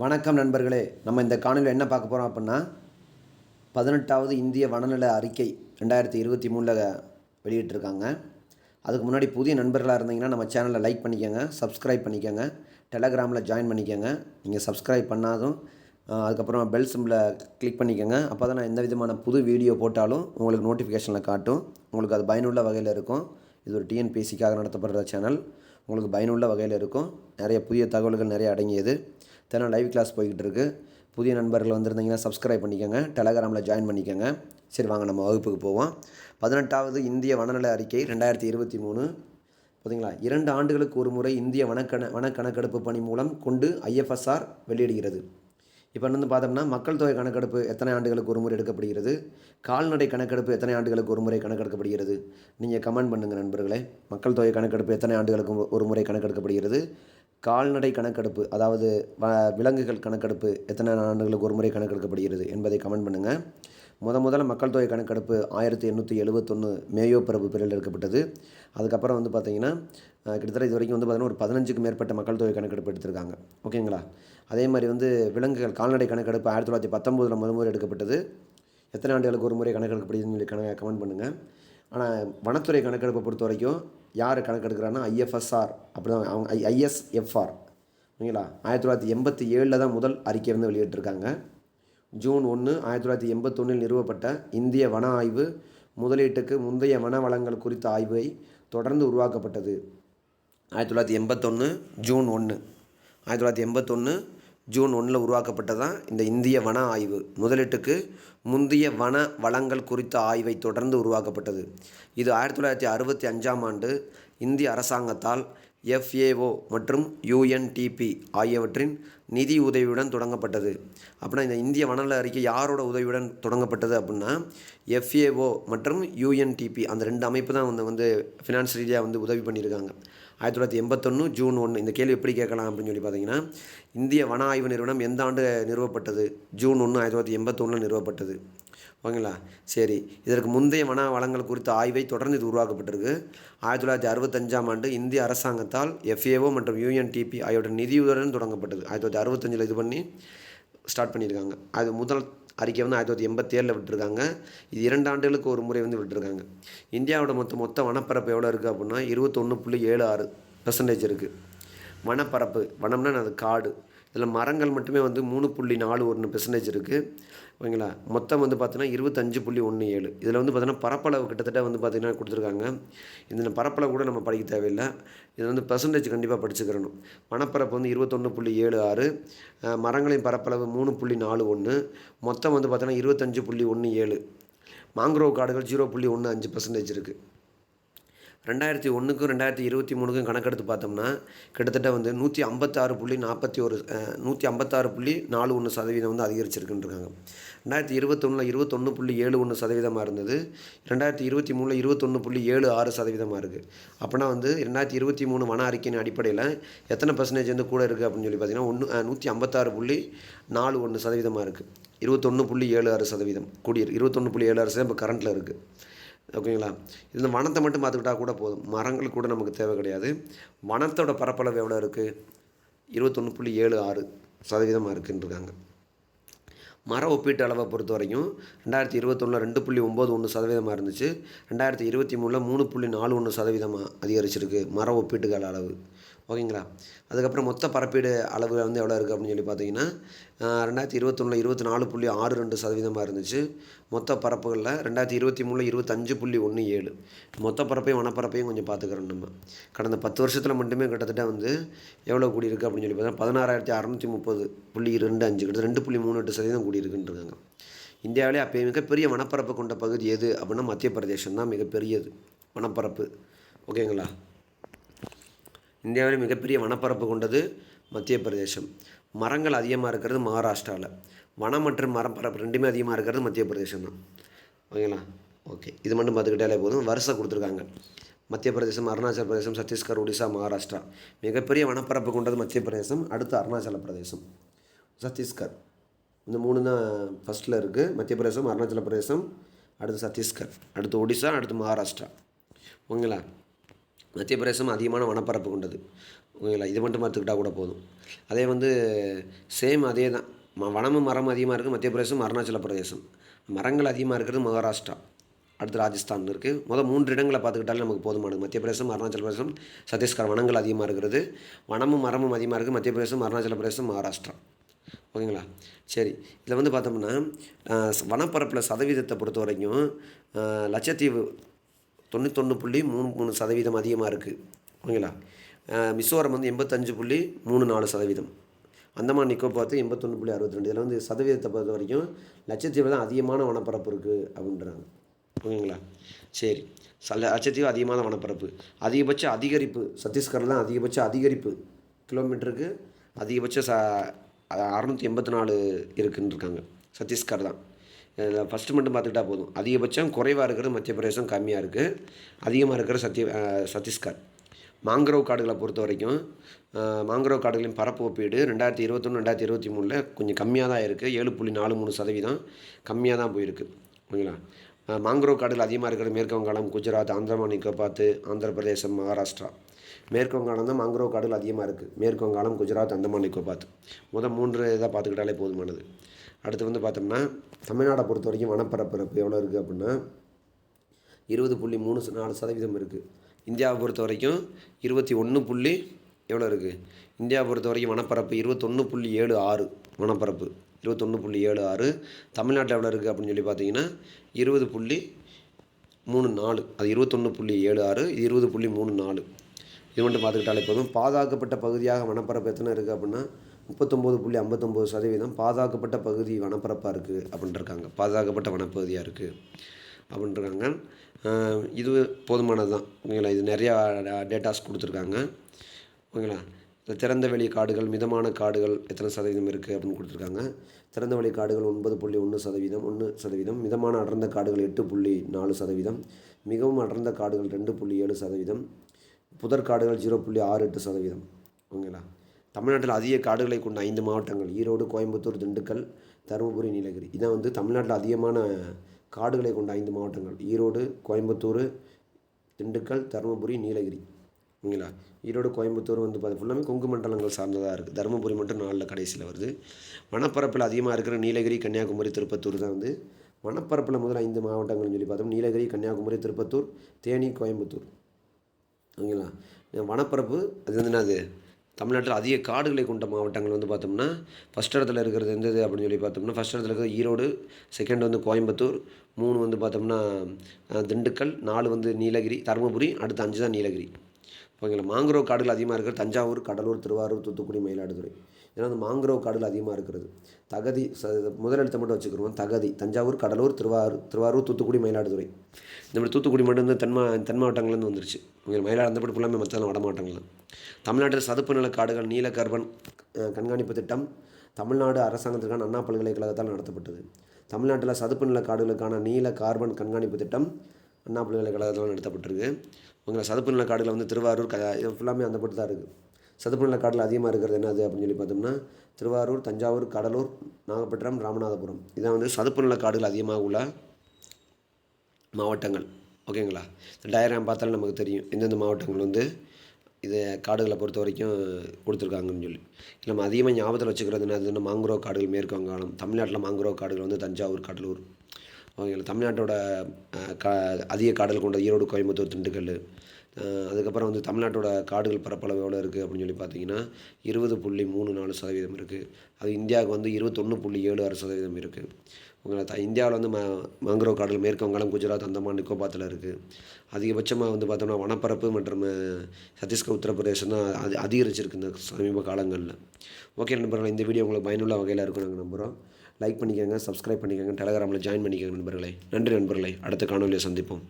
வணக்கம் நண்பர்களே நம்ம இந்த காணொலியில் என்ன பார்க்க போகிறோம் அப்படின்னா பதினெட்டாவது இந்திய வனநல அறிக்கை ரெண்டாயிரத்தி இருபத்தி மூணில் வெளியிட்டிருக்காங்க. அதுக்கு முன்னாடி புதிய நண்பர்களாக இருந்தீங்கன்னா நம்ம சேனலை லைக் பண்ணிக்கோங்க சப்ஸ்கிரைப் பண்ணிக்கோங்க டெலகிராமில் ஜாயின் பண்ணிக்கோங்க. நீங்கள் சப்ஸ்கிரைப் பண்ணாதும் அதுக்கப்புறம் பெல் சிம்பிளை கிளிக் பண்ணிக்கோங்க. அப்போ தான் நான் எந்த விதமான புது வீடியோ போட்டாலும் உங்களுக்கு நோட்டிஃபிகேஷனில் காட்டும். உங்களுக்கு அது பயனுள்ள வகையில் இருக்கும். இது ஒரு டிஎன்பிசிக்காக நடத்தப்படுற சேனல். உங்களுக்கு பயனுள்ள வகையில் இருக்கும். நிறைய புதிய தகவல்கள் நிறைய அடங்கியது. தினம் லைவ் கிளாஸ் போய்கிட்டு இருக்கு புதிய நண்பர்கள் வந்திருந்தீங்கன்னா சப்ஸ்கிரைப் பண்ணிக்கோங்க. டெலகிராமில் ஜாயின் பண்ணிக்கோங்க. சரி வாங்க நம்ம வகுப்புக்கு போவோம். பதினெட்டாவது இந்திய வனநல அறிக்கை ரெண்டாயிரத்தி இருபத்தி மூணு. பார்த்தீங்களா இரண்டு ஆண்டுகளுக்கு ஒரு முறை இந்திய வனக்கண வனக்கணக்கெடுப்பு பணி மூலம் கொண்டு ஐஎஃப்எஸ்ஆர் வெளியிடுகிறது. இப்போ வந்து பார்த்தோம்னா மக்கள் தொகை கணக்கெடுப்பு எத்தனை ஆண்டுகளுக்கு ஒரு முறை எடுக்கப்படுகிறது? கால்நடை கணக்கெடுப்பு எத்தனை ஆண்டுகளுக்கு ஒரு முறை கணக்கெடுக்கப்படுகிறது? நீங்கள் கமெண்ட் பண்ணுங்கள் நண்பர்களே. மக்கள் தொகை கணக்கெடுப்பு எத்தனை ஆண்டுகளுக்கு ஒரு முறை கணக்கெடுக்கப்படுகிறது? கால்நடை கணக்கெடுப்பு அதாவது வ விலங்குகள் கணக்கெடுப்பு எத்தனை ஆண்டுகளுக்கு ஒரு முறை கணக்கெடுக்கப்படுகிறது என்பதை கமெண்ட் பண்ணுங்கள் முத முதல்ல மக்கள் தொகை கணக்கெடுப்பு ஆயிரத்தி எண்ணூற்றி எழுபத்தொன்று மேயோ பிரபு பிரிவில் எடுக்கப்பட்டது. அதுக்கப்புறம் வந்து பார்த்திங்கன்னா கிட்டத்தட்ட இது வரைக்கும் வந்து பார்த்திங்கன்னா ஒரு பதினஞ்சுக்கு மேற்பட்ட மக்கள் தொகை கணக்கெடுப்பு எடுத்திருக்காங்க. ஓகேங்களா? அதே மாதிரி வந்து விலங்குகள் கால்நடை கணக்கெடுப்பு ஆயிரத்தி தொள்ளாயிரத்தி பத்தொம்போதில் முதல் முறை எடுக்கப்பட்டது. எத்தனை ஆண்டுகளுக்கு ஒரு முறை கணக்கெடுக்கப்படுதுன்னு சொல்லி கண கமெண்ட் பண்ணுங்கள் ஆனால் வனத்துறை கணக்கெடுப்பை பொறுத்த வரைக்கும் யார் கணக்கெடுக்கிறான்னா ஐஎஃப்எஸ்ஆர். அப்படி தான் அவங்க ஐ ஐஎஸ்எஃப்ஆர். ஓகேங்களா? ஆயிரத்தி தொள்ளாயிரத்தி எண்பத்தி ஏழில் தான் முதல் அறிக்கை வந்து வெளியிட்டிருக்காங்க. ஜூன் ஒன்று ஆயிரத்தி தொள்ளாயிரத்தி எண்பத்தொன்னில் நிறுவப்பட்ட இந்திய வன ஆய்வு முதலீட்டுக்கு முந்தைய வன வளங்கள் குறித்த ஆய்வை தொடர்ந்து உருவாக்கப்பட்டது. ஆயிரத்தி தொள்ளாயிரத்தி எண்பத்தொன்று ஜூன் ஒன்று ஆயிரத்தி தொள்ளாயிரத்தி எண்பத்தொன்று ஜூன் ஒன்றில் உருவாக்கப்பட்டதான் இந்த இந்திய வன ஆய்வு. முதலீட்டுக்கு முந்தைய வன வளங்கள் குறித்த ஆய்வை தொடர்ந்து உருவாக்கப்பட்டது. இது ஆயிரத்தி தொள்ளாயிரத்தி அறுபத்தி அஞ்சாம் ஆண்டு இந்திய அரசாங்கத்தால் எஃப்ஏஓ மற்றும் யூஎன்டிபி ஆகியவற்றின் நிதி உதவியுடன் தொடங்கப்பட்டது. அப்படின்னா இந்த இந்திய வனநல அறிக்கை யாரோட உதவியுடன் தொடங்கப்பட்டது அப்படின்னா எஃப்ஏஓ மற்றும் யூஎன்டிபி அந்த ரெண்டு அமைப்பு தான் வந்து வந்து ஃபினான்ஸ் ரீதியாக வந்து உதவி பண்ணியிருக்காங்க. ஆயிரத்தி தொள்ளாயிரத்தி எண்பத்தொன்று ஜூன் ஒன்று. இந்த கேள்வி எப்படி கேட்கலாம் அப்படின்னு சொல்லி பார்த்தீங்கன்னா இந்திய வன ஆய்வு நிறுவனம் எந்த ஆண்டு நிறுவப்பட்டது? ஜூன் ஒன்று ஆயிரத்தி தொள்ளாயிரத்தி எண்பத்தொன்னில் நிறுவப்பட்டது. ஓகேங்களா? சரி. இதற்கு முந்தைய வன வளங்கள் குறித்த ஆய்வை தொடர்ந்து இது உருவாக்கப்பட்டிருக்கு. ஆயிரத்தி தொள்ளாயிரத்தி அறுபத்தஞ்சாம் ஆண்டு இந்திய அரசாங்கத்தால் எஃப்ஏஓ மற்றும் யூஎன்டிபி ஆகியோட நிதியுதவியுடன் தொடங்கப்பட்டது. ஆயிரத்தி தொள்ளாயிரத்தி அறுபத்தஞ்சில் இது பண்ணி ஸ்டார்ட் பண்ணியிருக்காங்க. அது முதல் அறிக்கை வந்து ஆயிரத்தி தொள்ளாயிரத்தி எண்பத்தேழில் விட்டுருக்காங்க. இது இரண்டு ஆண்டுகளுக்கு ஒரு முறை வந்து விட்டுருக்காங்க. இந்தியாவோட மொத்த மொத்த வனப்பரப்பு எவ்வளோ இருக்குது அப்படின்னா இருபத்தொன்று புள்ளி ஏழு ஆறு பர்சன்டேஜ் இருக்குது வனப்பரப்பு வனம்னா அது காடு. இதில் மரங்கள் மட்டுமே வந்து மூணு புள்ளி நாலு ஒன்று பெர்சன்டேஜ் இருக்குது ஓகேங்களா? மொத்தம் வந்து பார்த்தீங்கன்னா இருபத்தஞ்சு புள்ளி ஒன்று ஏழு. இதில் வந்து பார்த்தீங்கன்னா பரப்பளவு கிட்டத்தட்ட வந்து பார்த்திங்கன்னா கொடுத்துருக்காங்க. இந்த பரப்பளவு கூட நம்ம படிக்க தேவையில்லை. இது வந்து பெர்சன்டேஜ் கண்டிப்பாக படிச்சுக்கிறணும். வனப்பரப்பு வந்து இருபத்தொன்று புள்ளி ஏழு ஆறு. மரங்களின் பரப்பளவு மூணு புள்ளி நாலு ஒன்று. மொத்தம் வந்து பார்த்தீங்கன்னா இருபத்தஞ்சு புள்ளி ஒன்று ஏழு. மாங்க்ரோவ் காடுகள் ஜீரோ புள்ளி ஒன்று அஞ்சு பர்சன்டேஜ் இருக்குது ரெண்டாயிரத்தி ஒன்றுக்கும் ரெண்டாயிரத்தி இருபத்தி மூணுக்கும் கணக்கெடுத்து பார்த்தோம்னா கிட்டத்தட்ட வந்து நூற்றி ஐம்பத்தாறு புள்ளி நாற்பத்தி ஒரு நூற்றி ஐம்பத்தாறு புள்ளி நாலு ஒன்று சதவீதம் வந்து அதிகரிச்சிருக்குன்றாங்க ரெண்டாயிரத்தி இருபத்தொன்னில் இருபத்தொன்று புள்ளி ஏழு ஒன்று சதவீதமாக இருந்தது. ரெண்டாயிரத்தி இருபத்தி மூணில் இருபத்தொன்று புள்ளி ஏழு ஆறு சதவீதமாக இருக்குது அப்படின்னா வந்து ரெண்டாயிரத்தி இருபத்தி மூணு வன அறிக்கையின் அடிப்படையில் எத்தனை பர்சன்டேஜ் வந்து கூட இருக்குது அப்படின்னு சொல்லி பார்த்தீங்கன்னா ஒன்று நூற்றி ஐம்பத்தாறு புள்ளி நாலு ஒன்று சதவீதமாக இருக்குது இருபத்தொன்று புள்ளி ஏழு ஆறு சதவீதம் கூடியிருக்கு. இருபத்தொன்று புள்ளி ஏழு ஆறு சதவீதம் இப்போ கரண்ட்டில் இருக்குது ஓகேங்களா? இந்த வனத்தை மட்டும் பார்த்துக்கிட்டா கூட போதும். மரங்கள் கூட நமக்கு தேவை கிடையாது. வனத்தோட பரப்பளவு எவ்வளோ இருக்குது இருபத்தொன்று புள்ளி ஏழு ஆறு சதவீதமாக இருக்குன்றிருக்காங்க. மர ஒப்பீட்டு அளவை பொறுத்த வரைக்கும் ரெண்டாயிரத்தி இருபத்தொன்னில் ரெண்டு புள்ளி ஒம்பது ஒன்று சதவீதமாக இருந்துச்சு. ரெண்டாயிரத்தி இருபத்தி மூணில் மூணு புள்ளி நாலு ஒன்று சதவீதமாக அதிகரிச்சிருக்கு மர ஒப்பீட்டுகள் அளவு. ஓகேங்களா? அதுக்கப்புறம் மொத்த பரப்பீடு அளவு வந்து எவ்வளோ இருக்குது அப்படின்னு சொல்லி பார்த்தீங்கன்னா ரெண்டாயிரத்தி இருபத்தொன்னில் இருபத்தி நாலு புள்ளி ஆறு ரெண்டு சதவீதமாக இருந்துச்சு. மொத்த பரப்புகளில் ரெண்டாயிரத்தி இருபத்தி மூணில் இருபத்தஞ்சு புள்ளி ஒன்று ஏழு. மொத்த பரப்பையும் வனப்பரப்பையும் கொஞ்சம் பார்த்துக்கிறோம் நம்ம. கடந்த பத்து வருஷத்தில் மட்டுமே கிட்டத்தட்ட வந்து எவ்வளோ கூடியிருக்கு அப்படின்னு சொல்லி பார்த்தா பதினாறாயிரத்தி அறநூற்றி முப்பது புள்ளி ரெண்டு அஞ்சு கிட்ட ரெண்டு புள்ளி மூணு எட்டு சதவீதம் கூடியிருக்குன்றாங்க இந்தியாவிலே அப்போ மிகப்பெரிய வனப்பரப்பு கொண்ட பகுதி எது அப்படின்னா மத்திய பிரதேசம் தான் மிகப்பெரியது. வனப்பரப்பு. ஓகேங்களா? இந்தியாவிலே மிகப்பெரிய வனப்பரப்பு கொண்டது மத்திய பிரதேசம் மரங்கள் அதிகமாக இருக்கிறது மகாராஷ்டிராவில் வனம் மற்றும் மரப்பரப்பு ரெண்டுமே அதிகமாக இருக்கிறது மத்திய பிரதேசம் தான் ஓகேங்களா? ஓகே. இது மட்டும் பார்த்துக்கிட்டாலே போதும். வருஷம் கொடுத்துருக்காங்க. மத்திய பிரதேசம் அருணாச்சல பிரதேசம் சத்தீஸ்கர் ஒடிசா மகாராஷ்டிரா. மிகப்பெரிய வனப்பரப்பு கொண்டது மத்திய பிரதேசம் அடுத்து அருணாச்சல பிரதேசம். சத்தீஸ்கர். இந்த மூணு தான் ஃபஸ்ட்டில் இருக்குது மத்திய பிரதேசம் அருணாச்சல பிரதேசம் அடுத்து சத்தீஸ்கர் அடுத்து ஒடிசா அடுத்து மகாராஷ்டிரா. ஓகேங்களா? மத்திய பிரதேசம் அதிகமான வனப்பரப்பு கொண்டது. ஓகேங்களா? இது மட்டும் பார்த்துக்கிட்டா கூட போதும். அதே வந்து சேம் அதே தான். ம வனமும் மரம் அதிகமாக இருக்குது மத்திய பிரதேசம் அருணாச்சல பிரதேசம். மரங்கள் அதிகமாக இருக்கிறது மகாராஷ்டிரா அடுத்து ராஜஸ்தான் இருக்குது மொதல் மூன்று இடங்களை பார்த்துக்கிட்டாலே நமக்கு போதுமானது. மத்திய பிரதேசம் அருணாச்சல பிரதேசம் சத்தீஸ்கர் வனங்கள் அதிகமாக இருக்கிறது வனமும் மரமும் அதிகமாக இருக்குது மத்திய பிரதேசம் அருணாச்சல பிரதேசம் மகாராஷ்டிரா. ஓகேங்களா? சரி. இதில் வந்து பார்த்தோம்னா வனப்பரப்பில் சதவீதத்தை பொறுத்த வரைக்கும் லட்சத்தீவு தொண்ணூத்தொன்று புள்ளி மூணு மூணு சதவீதம் அதிகமாக இருக்குது ஓகேங்களா? மிசோரம் வந்து எண்பத்தஞ்சு புள்ளி மூணு நாலு சதவீதம். அந்தமான் நிக்கோபார் பார்த்து எண்பத்தொன்று புள்ளி அறுபத்தி ரெண்டு. இதில் வந்து சதவீதத்தை பொறுத்த வரைக்கும் லட்சத்தீவில் தான் அதிகமான வனப்பரப்பு இருக்குது அப்படின்றாங்க. ஓகேங்களா? சரி. ச லட்சத்தீவு அதிகமான வனப்பரப்பு. அதிகபட்ச அதிகரிப்பு சத்தீஸ்கரில் தான் அதிகபட்ச அதிகரிப்பு கிலோமீட்டருக்கு அதிகபட்ச ச அறநூற்றி எண்பத்தி நாலு இருக்குன்னு இருக்காங்க சத்தீஸ்கர் தான். ஃபஸ்ட்டு மட்டும் பார்த்துக்கிட்டா போதும். அதிகபட்சம் குறைவாக இருக்கிறது மத்திய பிரதேசம் கம்மியாக இருக்குது அதிகமாக இருக்கிற சத்திய சத்தீஸ்கர். மாங்க்ரோவ் காடுகளை பொறுத்த வரைக்கும் மாங்க்ரோவ் காடுகளின் பரப்பு ஒப்பீடு ரெண்டாயிரத்தி இருபத்தொன்று ரெண்டாயிரத்தி இருபத்தி மூணில் கொஞ்சம் கம்மியாக தான் இருக்குது ஏழு புள்ளி நாலு மூணு சதவீதம் கம்மியாக தான் போயிருக்கு. ஓகேங்களா மாங்க்ரோவ் காடுகள் அதிகமாக இருக்கிற மேற்கு வங்காளம் குஜராத் ஆந்திரமான் பார்த்து ஆந்திர பிரதேசம் மகாராஷ்டிரா. மேற்கு வங்காளம் தான் மாங்க்ரோவ் காடுகள் அதிகமாக இருக்குது மேற்கு வங்காளம் குஜராத் அந்தமான் நிக்கோபாத் முதல் மூன்று இதாக பார்த்துக்கிட்டாலே போதுமானது. அடுத்து வந்து பார்த்தோம்னா தமிழ்நாடை பொறுத்த வரைக்கும் வனப்பரப்பரப்பு எவ்வளோ இருக்குது அப்படின்னா இருபது புள்ளி மூணு ச- நாலு சதவீதம் இருக்குது இந்தியாவை பொறுத்த வரைக்கும் இருபத்தி ஒன்று புள்ளி எவ்வளோ இருக்குது இந்தியாவை பொறுத்த வரைக்கும் வனப்பரப்பு இருபத்தொன்று புள்ளி ஏழு ஆறு வனப்பரப்பு இருபத்தொன்று புள்ளி ஏழு ஆறு. தமிழ்நாட்டில் எவ்வளோ இருக்குது அப்படின்னு சொல்லி பார்த்தீங்கன்னா இருபது புள்ளி மூணு நாலு அது இருபத்தொன்று புள்ளி ஏழு ஆறு இது இருபது புள்ளி மூணு நாலு. இது மட்டும் பார்த்துக்கிட்டாலே போதும். பாதுகாக்கப்பட்ட பகுதியாக வனப்பரப்பு எத்தனை இருக்குது அப்படின்னா முப்பத்தொம்போது புள்ளி ஐம்பத்தொம்போது சதவீதம் பாதுகாக்கப்பட்ட பகுதி வனப்பரப்பாக இருக்குது அப்படின்ட்டுருக்காங்க பாதுகாக்கப்பட்ட வனப்பகுதியாக இருக்குது அப்படின்ட்டுருக்காங்க இது போதுமானது தான் ஓகேங்களா? இது நிறையா டேட்டாஸ் கொடுத்துருக்காங்க. ஓகேங்களா? இந்த திறந்த வெளி காடுகள் மிதமான காடுகள் எத்தனை சதவீதம் இருக்குது அப்படின்னு கொடுத்துருக்காங்க. திறந்த வெளி காடுகள் ஒன்பது புள்ளி ஒன்று சதவீதம் ஒன்று சதவீதம். மிதமான அடர்ந்த காடுகள் எட்டு புள்ளி நாலு சதவீதம். மிகவும் அடர்ந்த காடுகள் ரெண்டு புள்ளி ஏழு சதவீதம். புதற்காடுகள் ஜீரோ புள்ளி ஆறு எட்டு சதவீதம். ஓகேங்களா? தமிழ்நாட்டில் அதிக காடுகளை கொண்ட ஐந்து மாவட்டங்கள் ஈரோடு கோயம்புத்தூர் திண்டுக்கல் தருமபுரி நீலகிரி. இதான் வந்து தமிழ்நாட்டில் அதிகமான காடுகளை கொண்ட ஐந்து மாவட்டங்கள். ஈரோடு கோயம்புத்தூர் திண்டுக்கல் தருமபுரி நீலகிரி. ஓகேங்களா? ஈரோடு கோயம்புத்தூர் வந்து பார்த்து ஃபுல்லாமே கொங்கு மண்டலங்கள் சார்ந்ததாக இருக்குது தருமபுரி மட்டும் நாளில் கடைசியில் வருது. வனப்பரப்பில் அதிகமாக இருக்கிற நீலகிரி கன்னியாகுமரி திருப்பத்தூர் தான் வந்து வனப்பரப்பில் முதல் ஐந்து மாவட்டங்கள்னு சொல்லி பார்த்தோம். நீலகிரி கன்னியாகுமரி திருப்பத்தூர் தேனி கோயம்புத்தூர். ஓகேங்களா? வனப்பரப்பு அது வந்து என்னது? தமிழ்நாட்டில் அதிக காடுகளை கொண்ட மாவட்டங்கள் வந்து பார்த்தோம்னா ஃபஸ்ட் இடத்துல இருக்கிறது எந்தது அப்படின்னு சொல்லி பார்த்தோம்னா ஃபஸ்ட் இடத்துல இருக்கிறது ஈரோடு செகண்ட் வந்து கோயம்புத்தூர் மூணு வந்து பார்த்தோம்னா திண்டுக்கல் நாலு வந்து நீலகிரி தருமபுரி அடுத்து அஞ்சு தான் நீலகிரி. ஓகேங்களா? மாங்க்ரோவ் காடுகள் அதிகமாக இருக்கிறது. தஞ்சாவூர் கடலூர் திருவாரூர் தூத்துக்குடி மயிலாடுதுறை. ஏன்னா அந்த மாங்க்ரோவ் காடுகள் அதிகமாக இருக்கிறது. தகதி ச முதலெழுத்தை மட்டும் வச்சுக்கிறோம். தகதி தஞ்சாவூர் கடலூர் திருவாரூர் திருவாரூர் தூத்துக்குடி மயிலாடுதுறை. இந்த மாதிரி தூத்துக்குடி மட்டும் வந்து தென் தென் மாவட்டங்கள்லேருந்து வந்துருச்சு. இவங்க மயிலாடு அந்த படி ஃபுல்லாமே மற்ற வட மாவட்டங்கள்லாம் தமிழ்நாட்டில் சதுப்பு நில காடுகள் நீல கார்பன் கண்காணிப்பு திட்டம். தமிழ்நாடு அரசாங்கத்திற்கான அண்ணா பல்கலைக்கழகத்தால் நடத்தப்பட்டது. தமிழ்நாட்டில் சதுப்பு நில காடுகளுக்கான நீல கார்பன் கண்காணிப்பு திட்டம். அண்ணா பல்கலைக்கழகத்தில் நடத்தப்பட்டிருக்கு. உங்களை சதுப்பு நில காடுகள் வந்து திருவாரூர் க இது ஃபுல்லாமே அந்த பட்டு தான் இருக்குது சதுப்பு நில காட்டில் அதிகமாக இருக்கிறது என்னது அப்படின்னு சொல்லி பார்த்தோம்னா திருவாரூர் தஞ்சாவூர் கடலூர் நாகப்பட்டினம் ராமநாதபுரம். இதான் வந்து சதுப்பு நில காடுகள் அதிகமாக உள்ள மாவட்டங்கள். ஓகேங்களா? இந்த டயக்ராம் பார்த்தாலே நமக்கு தெரியும். எந்தெந்த மாவட்டங்கள் வந்து இதை காடுகளை பொறுத்த வரைக்கும் கொடுத்துருக்காங்கன்னு சொல்லி. நம்ம அதிகமாக ஞாபகத்தில் வச்சுக்கிறது என்னதுன்னா மாங்குரோவ் காடுகள் மேற்கு வங்காளம் தமிழ்நாட்டில் மாங்குரோவ் காடுகள் வந்து தஞ்சாவூர் கடலூர். ஓகேங்களா தமிழ்நாட்டோட கா அதிக காடுகள் கொண்ட ஈரோடு கோயம்புத்தூர் திண்டுக்கல் அதுக்கப்புறம் வந்து தமிழ்நாட்டோட காடுகள் பரப்பளவு எவ்வளோ இருக்குது அப்படின்னு சொல்லி பார்த்தீங்கன்னா இருபது புள்ளி மூணு நாலு சதவீதம் இருக்குது அது இந்தியாவுக்கு வந்து இருபத்தொன்று புள்ளி ஏழு ஆறு சதவீதம் இருக்குது உங்களை த இந்தியாவில் வந்து ம மாங்குரோவ் காடுகள் மேற்கு வங்காளம் குஜராத் அந்தமான் நிக்கோபாத்தில் இருக்குது அதிகபட்சமாக வந்து பார்த்தோம்னா வனப்பரப்பு மற்றும் சத்தீஸ்கர் உத்தரப்பிரதேசம் தான் அது அதிகரிச்சிருக்கு இந்த சமீப காலங்களில். ஓகே நண்பர்கள் இந்த வீடியோ உங்களுக்கு பயனுள்ள வகையில் இருக்கும் நாங்கள் நம்புகிறோம் லைக் பண்ணிக்கோங்க சப்ஸ்கிரைப் பண்ணிக்கோங்க டெலகிராமில் ஜாயின் பண்ணிக்கோங்க நண்பர்களே. நன்றி நண்பர்களே அடுத்த காணொலியை சந்திப்போம்.